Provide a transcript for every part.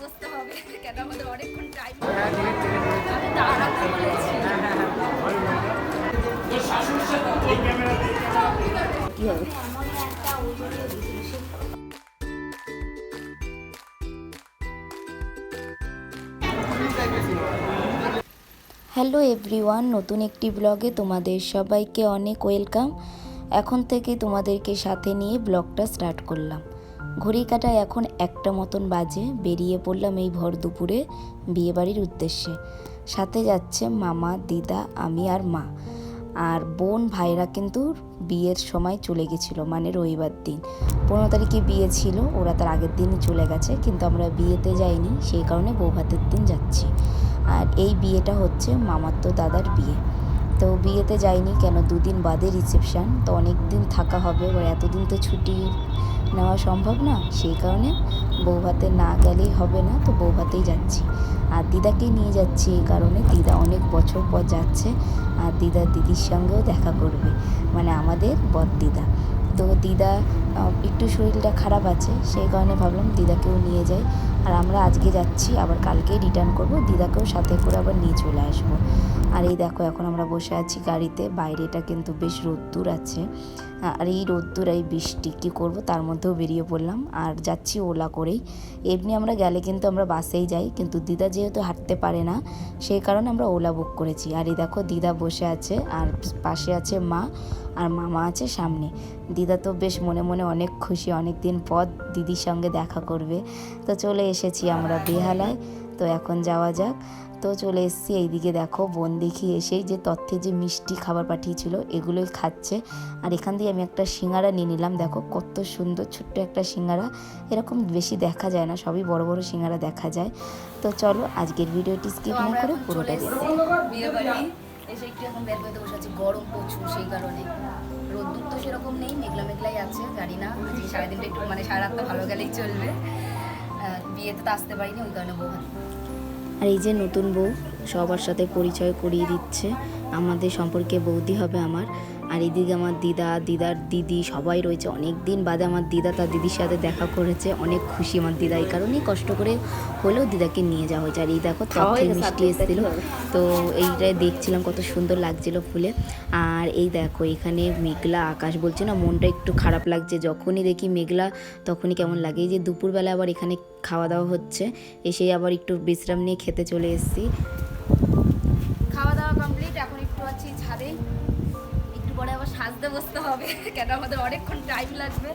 বসতে হবে কেন আমাদের অনেকক্ষণ টাইম আমি দাঁড়াতে বলেছি কি হবে? হ্যালো এভরিওয়ান নতুন একটি ব্লগে তোমাদের সবাইকে অনেক ওয়েলকাম এখন থেকে তোমাদেরকে সাথে নিয়ে ব্লগটা স্টার্ট করলাম। ঘড়ি কাটায় এখন একটা মতন বাজে, বেরিয়ে পড়লাম এই ভর দুপুরে বিয়েবাড়ির উদ্দেশ্যে। সাথে যাচ্ছে মামা, দিদা, আমি আর মা। আর বোন, ভাইরা কিন্তু বিয়ের সময় চলে গেছিল মানে রবিবার দিন। পনেরো তারিখে বিয়ে ছিল, ওরা তার আগের দিনই চলে গেছে, কিন্তু আমরা বিয়েতে যাইনি, সেই কারণে বৌভাতের দিন যাচ্ছি। আর এই বিয়েটা হচ্ছে মামাতো দাদার বিয়ে। তো বিয়েতে যাইনি কেন? দুদিন বাদে রিসেপশান তো অনেক দিন থাকা হবে, এবার এতদিন তো ছুটি নেওয়া সম্ভব না, সেই কারণে বৌভাতে না গেলেই হবে না, তো বৌভাতেই যাচ্ছি। আর দিদাকে নিয়ে যাচ্ছি এই কারণে, দিদা অনেক বছর পর যাচ্ছে, আর দিদা দিদির সঙ্গেও দেখা করবে মানে আমাদের বদ দিদা। তো দিদা একটু শরীরটা খারাপ আছে, সেই কারণে ভাবলাম দিদাকেও নিয়ে যাই। আর আমরা আজকে যাচ্ছি, আবার কালকে রিটার্ন করব, দিদাকেও সাথে করে আবার নিয়ে চলে আসব। আর এই দেখো, এখন আমরা বসে আছি গাড়িতে, বাইরেটা কিন্তু বেশ রোদ্দুর আছে। আর এই রোদ্দুর, এই বৃষ্টি, কী করব, তার মধ্যেও বেরিয়ে পড়লাম। আর যাচ্ছি ওলা করেই। এমনি আমরা গেলে কিন্তু আমরা বাসেই যাই, কিন্তু দিদা যেহেতু হাঁটতে পারে না, সেই কারণে আমরা ওলা বুক করেছি। আর এই দেখো, দিদা বসে আছে, আর পাশে আছে মা। আর মামা আছে সামনে। দিদা তো বেশ মনে মনে অনেক খুশি অনেক দিন পর দিদির সঙ্গে দেখা করবে। তো চলে এসেছি আমরা বেহালায়। তো এখন যাওয়া যাক। তো চলে এসেছি এইদিকে দেখো বোন দেখি এসেই যে তথ্যে যে মিষ্টি খাবার পাঠিয়েছিল এগুলোই খাচ্ছে। আর এখান দিয়ে আমি একটা সিঙ্গারা নিয়ে নিলাম। দেখো কত সুন্দর ছোট্ট একটা সিঙ্গারা। এরকম বেশি দেখা যায় না সবই বড় বড় সিঙ্গারা দেখা যায়। তো চলো আজকের ভিডিওটি স্কিপ না করে পুরোটা দেখো বিয়ে বাড়ি। এসে একটু এখন বের বেঁধে বসে আছি। গরম প্রচুর সেই কারণে। রোদ্দুর তো সেরকম নেই, মেঘলা মেঘলাই আছে, জানি না। যে সারাদিনটা একটু মানে সারা ভালো গেলেই চলবে। বিয়েতে তো আসতে পারিনি, ওই কারণে বউ আর এই যে নতুন বউ, সবার সাথে পরিচয় করিয়ে দিচ্ছে। আমাদের সম্পর্কে বৌদি হবে আমার। আর এদিকে আমার দিদা দিদার দিদি সবাই রয়েছে। অনেক দিন বাদে আমার দিদা তার দিদির সাথে দেখা করেছে। অনেক খুশি আমার দিদা। এই কারণেই কষ্ট করে হলেও দিদাকে নিয়ে যাওয়া হয়েছে। আর এই দেখো তথ্যের মিষ্টি এসেছিল। তো? এইটাই দেখছিলাম কত সুন্দর লাগছিল ফুলে। আর এই দেখো এখানে মেঘলা আকাশ বলছে না মনটা একটু খারাপ লাগছে। যখনই দেখি মেঘলা তখনই কেমন লাগে। এই যে দুপুরবেলা আবার এখানে খাওয়া দাওয়া হচ্ছে এসেই আবার একটু বিশ্রাম নিয়ে খেতে চলে এসেছি। একটু ছাদে। একটু পরে আবার সাজতে বসতে হবে কেন আমাদের অনেকক্ষণ টাইম লাগবে।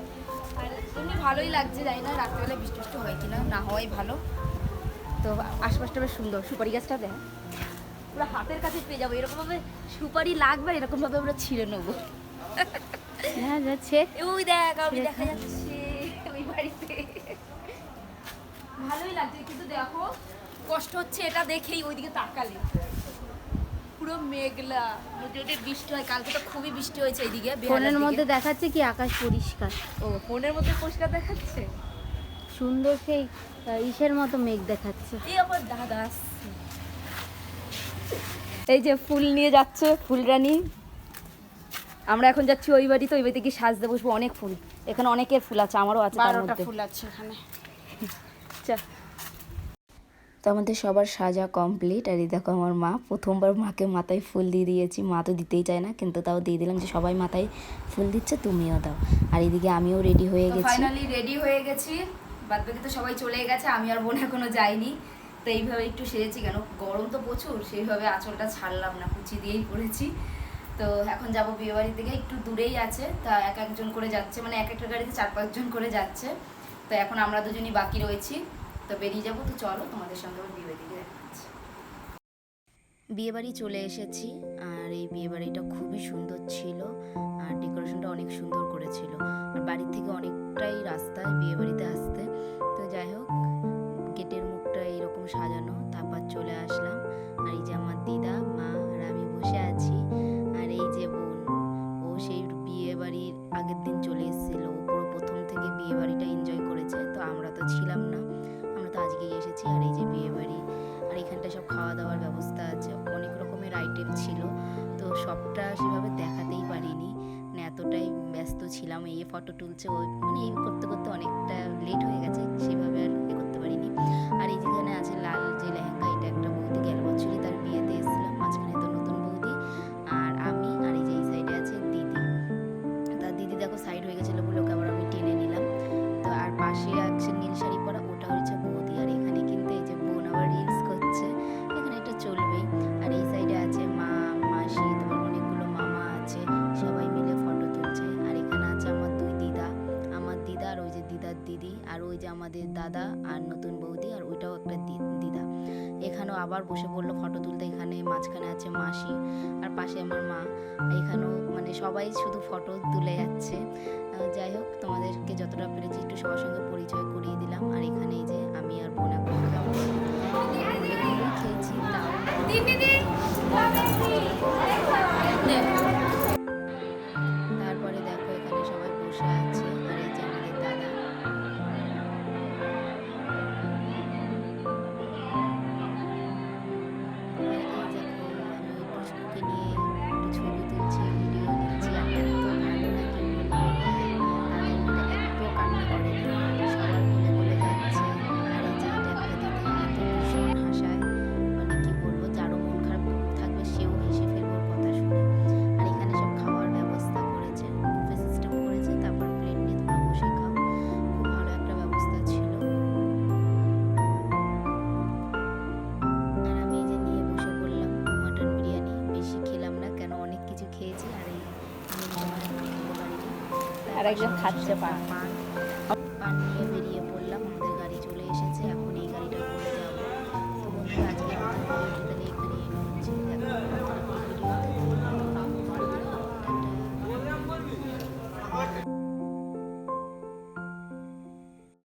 আর এমনি ভালোই লাগছে জানি না রাত্রেবেলা বৃষ্টি বৃষ্টি হয় কিনা না হওয়াই ভালো। তো আশপাশটা বেশ সুন্দর সুপারি গাছটা দেখ। পুরো হাতের কাছে পেয়ে যাব এরকমভাবে সুপারি লাগবে এরকমভাবে আমরা ছিঁড়ে নেব। হ্যাঁ যাচ্ছে। ওই দেখ আমি দেখা যাচ্ছে ওই বাড়িতে। ভালোই লাগছে কিন্তু দেখো কষ্ট হচ্ছে এটা দেখেই ওইদিকে তাকালে। পুরো মেঘলা। যদি বৃষ্টি হয়। কালকে তো খুবই বৃষ্টি হয়েছে এইদিকে ফোনের মধ্যে দেখাচ্ছে কি আকাশ পরিষ্কার? ও ফোনের মধ্যে পরিষ্কার দেখাচ্ছে? সুন্দর সেই ইসের মতো মেঘ দেখাচ্ছে। এই আবার দাদা আসছে। এই যে ফুল নিয়ে যাচ্ছে ফুলরানি। আমরা এখন যাচ্ছি ওই বাড়িতে ওই বাড়িতে গিয়ে সাজতে বসবো। অনেক ফুল। এখানে অনেকের ফুল আছে আমারও আছে তার মধ্যে। ফুল আছে এখানে। চা। তো আমাদের সবার সাজা কমপ্লিট আর এই দেখো আমার মা প্রথমবার মাকে মাথায় ফুল দিয়ে দিয়েছি। মা তো দিতেই চায় না কিন্তু তাও দিয়ে দিলাম যে সবাই মাথায় ফুল দিচ্ছে তুমিও দাও। আর এদিকে আমিও রেডি হয়ে গেছি। ফাইনালি রেডি হয়ে গেছি। বাদ বাকি তো সবাই চলে গেছে আমি আর বোন এখনও যাইনি। তো এইভাবে একটু সেরেছি কেন? গরম তো প্রচুর সেইভাবে আঁচলটা ছাড়লাম না কুচি দিয়েই পড়েছি। তো এখন যাব বিয়ে বাড়ি থেকে একটু দূরেই আছে। তা এক একজন করে যাচ্ছে মানে এক একটা গাড়িতে চার পাঁচজন করে যাচ্ছে। তো এখন আমরা দুজনই বাকি রয়েছি। তো বেরিয়ে যাব, তো চলো তোমাদের সঙ্গে আমার বিয়ে বাড়ি দেখাচ্ছি। বিয়েবাড়ি চলে এসেছি, আর এই বিয়ে বাড়িটা খুবই সুন্দর ছিল, আর ডেকোরেশনটা অনেক সুন্দর করেছিল। আর বাড়ির থেকে অনেকটাই রাস্তা বিয়ে বাড়িতে আসতে। তো যাই হোক, গেটের মুখটা এইরকম সাজানো, তারপর চলে আসলাম। সবটা সেভাবে দেখাতেই পারিনি। মানে এতটাই ব্যস্ত ছিলাম, এই ফটো তুলছে ওই মানে এই করতে করতে অনেকটা লেট হয়ে গেছে সেভাবে যে আমাদের দাদা আর নতুন বৌদি আর ওইটাও একটা দিদা এখানেও আবার বসে পড়ল ফটো তুলতে এখানে মাঝখানে আছে মাসি আর পাশে আমার মা এখানেও মানে সবাই শুধু ফটো তুলে যাচ্ছে যাই হোক তোমাদেরকে যতটা পেরেছি একটু সবার সঙ্গে পরিচয় করিয়ে দিলাম আর এখানে যে আমি আর বোন খেয়েছি তাও অনেক কিছু খেয়েছি আর এই আমি তোমার খেতে পারিনি আর একজন খাচ্ছে পা। মা